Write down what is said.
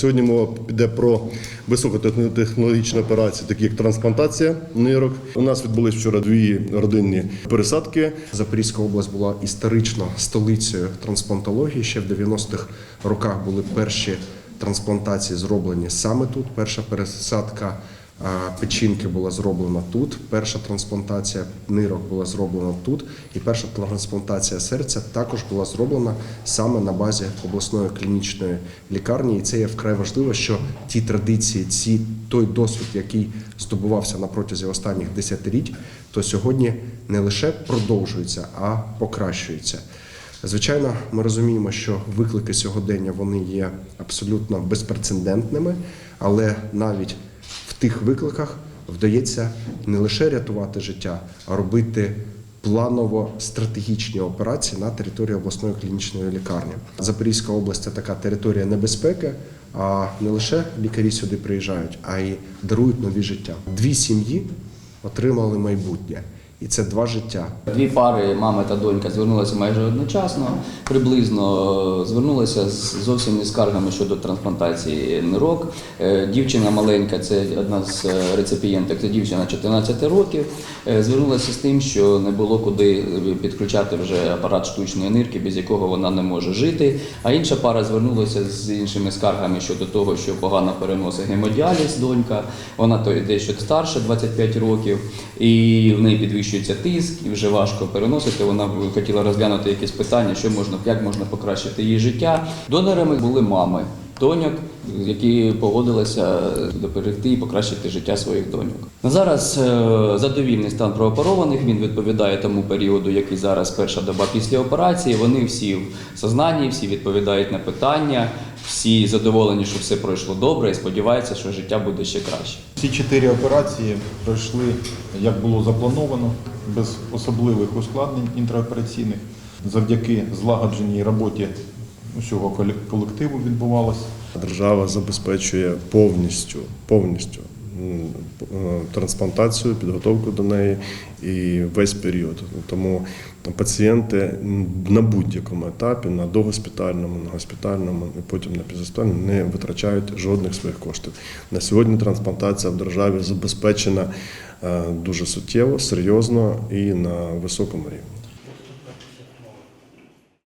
Сьогодні мова піде про високотехнологічні операції, такі як трансплантація нирок. У нас відбулись вчора дві родинні пересадки. Запорізька область була історично столицею трансплантології. Ще в 90-х роках були перші трансплантації зроблені саме тут. Перша пересадка печінки була зроблена тут. Перша трансплантація нирок була зроблена тут. І перша трансплантація серця також була зроблена саме на базі обласної клінічної лікарні. І це є вкрай важливо, що ті традиції, ці той досвід, який здобувався на протязі останніх десятиліть, то сьогодні не лише продовжується, а покращується. Звичайно, ми розуміємо, що виклики сьогодення вони є абсолютно безпрецедентними, але навіть тих викликах вдається не лише рятувати життя, а робити планово стратегічні операції на території обласної клінічної лікарні. Запорізька область це така територія небезпеки. А не лише лікарі сюди приїжджають, а й дарують нові життя. Дві сім'ї отримали майбутнє, і це два життя. Дві пари, мама та донька, звернулися майже одночасно, приблизно е, звернулися з зовсім не скаргами щодо трансплантації нирок. Е, Дівчина маленька, це одна з е, реципієнток, це дівчина 14 років. Звернулася з тим, що не було куди підключати вже апарат штучної нирки, без якого вона не може жити. А інша пара звернулася з іншими скаргами щодо того, що погано переносить гемодіаліз донька. Вона то дещо старша, 25 років, і в неї підвищується тиск, і вже важко переносити. Вона хотіла розглянути якісь питання, що можна, як можна покращити її життя. Донорами були мами. Доньок, які погодилися допомогти і покращити життя своїх доньок. На зараз е, задовільний стан прооперованих. Він відповідає тому періоду, який зараз перша доба після операції. Вони всі в сознанні, всі відповідають на питання, всі задоволені, що все пройшло добре, і сподіваються, що життя буде ще краще. Всі чотири операції пройшли, як було заплановано, без особливих ускладнень інтраопераційних. Завдяки злагодженій роботі усього колективу відбувалося. Держава забезпечує повністю, повністю трансплантацію, підготовку до неї і весь період. Тому пацієнти на будь-якому етапі, на догоспітальному, на госпітальному і потім на підгоспітальному не витрачають жодних своїх коштів. На сьогодні трансплантація в державі забезпечена е, дуже суттєво, серйозно і на високому рівні.